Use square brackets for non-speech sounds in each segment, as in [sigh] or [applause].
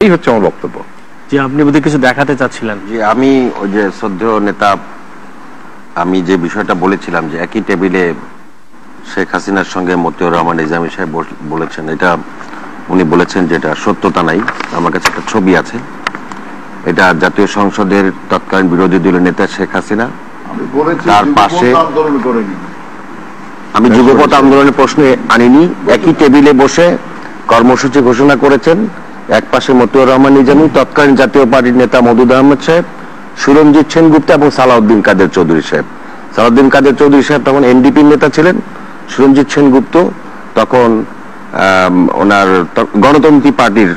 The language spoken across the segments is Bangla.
এই হচ্ছে আমার বক্তব্য। যে আপনি বোধহয় কিছু দেখাতে চাচ্ছিলেন। যে আমি ওই যে শ্রদ্ধেয় নেতা আমি যে বিষয়টা বলেছিলাম যে একই টেবিলে শেখ হাসিনার সঙ্গে মতিউর রহমান নিজামী সাহেব বলেছেন এটা উনি বলেছেন যে এটা সত্যতা নাই আমার কাছে একটা ছবি আছে। এটা জাতীয় সংসদের তৎকালীন বিরোধী দলের নেতা শেখ হাসিনা। তার পাশে- আমি যুগপথ আন্দোলনের প্রশ্নে আনিনি একই টেবিলে বসে কর্মসূচি ঘোষণা করেছেন। এক পাশে মতিউর রহমান নিজামী তৎকালীন জাতীয় পার্টির নেতা মদুদ আহমদ সাহেব, সুরঞ্জিত সেনগুপ্ত এবং সালাউদ্দিন কাদের চৌধুরী সাহেব। সালাউদ্দিন কাদের চৌধুরী সাহেব তখন এনডিপির নেতা ছিলেন, সুরঞ্জিত সেনগুপ্ত তখন ওনার গণতন্ত্রী পার্টির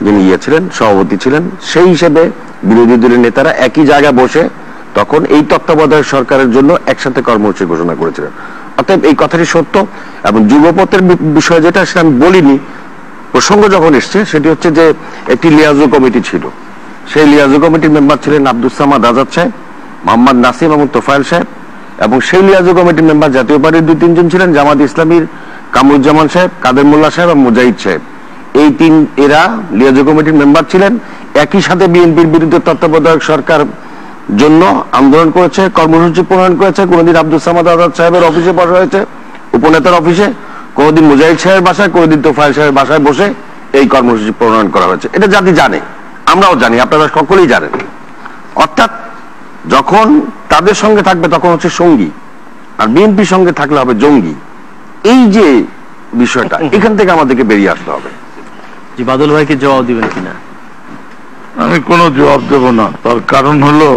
যিনি ইয়ে ছিলেন, সভাপতি ছিলেন, সেই হিসেবে বিরোধী দলের নেতারা একই জায়গায় বসে তখন এই তত্ত্বাবধায়ক সরকারের জন্য একসাথে কর্মসূচি ঘোষণা করেছিলেন। অতএব এই কথাটি সত্য এবং যুগপথের বি- বিষয় যেটা সেটা আমি বলিনি প্রসঙ্গ যখন এসছে, সেটি হচ্ছে যে একটি লিয়াজু কমিটি ছিল। সেই লিয়াজু কমিটির মেম্বার ছিলেন আব্দুল সামাদ আজাদ সাহেব, মোহাম্মদ নাসিম এবং তোফায়েল সাহেব এবং সেই লিয়াজু কমিটির মেম্বার জাতীয় পার্টির দুই, তিনজন ছিলেন জামাত ইসলামীর কামরুজ্জামান সাহেব, কাদের মোল্লা সাহেব এবং মুজাহিদ সাহেব। এই তিন, এরা লিয়াজু কমিটির মেম্বার ছিলেন। একই সাথে বিএনপির বিরুদ্ধে তত্ত্বাবধায়ক সরকার জন্য আন্দোলন করেছে, কর্মসূচি প্রণয়ন করেছে। কোনোদিন আব্দুল সামাদ আজাদ সাহেবের অফিসে বসা হয়েছে, উপনেতার অফিসে। কোনোদিন মুজাহিদ সাহেবের বাসায় কোনোদিন তোফায়েল সাহেবের বাসায় বসে এই কর্মসূচি প্রণয়ন করা হয়েছে। এটা জাতি জানে আমরাও জানি আপনারা সকলেই জানেন। অর্থাৎ যখন তাদের সঙ্গে থাকবে তখন হচ্ছে সঙ্গী আর বিএনপির সঙ্গে থাকলে হবে জঙ্গি। এই যে বিষয়টা [laughs] এখান থেকে আমাদেরকে বেরিয়ে আসতে হবে। যে বাদল ভাইকে জবাব দিবেন কিনা? আমি কোনো জবাব দেব না। তার কারণ হলো